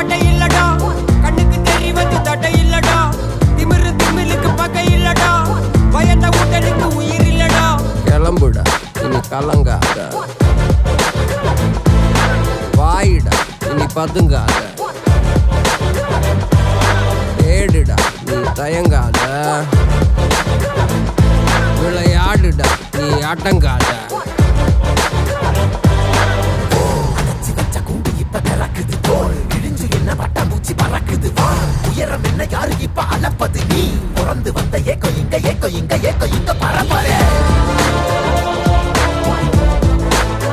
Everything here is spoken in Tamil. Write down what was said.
பட்டை இல்லடா கண்ணுக்கு தெரிவது தட்டை இல்லடா திமிரு திமிலுக்கு பக்கை இல்லடா பயத்த உடலுக்கு உயிர் இல்லடா கிளம்புடா. இனி கலங்காத. வாயிடா. இனி பதுங்காத. தேடுடா. நீ தயங்காத. விளையாடுடா. நீ ஆட்டங்காத உயரம் என்ன யாரு? இப்ப அளப்பது நீ. பிறந்து வந்த ஏக்கோ இங்க ஏக்கோ இங்க ஏக்கோ இங்க பரம்பரை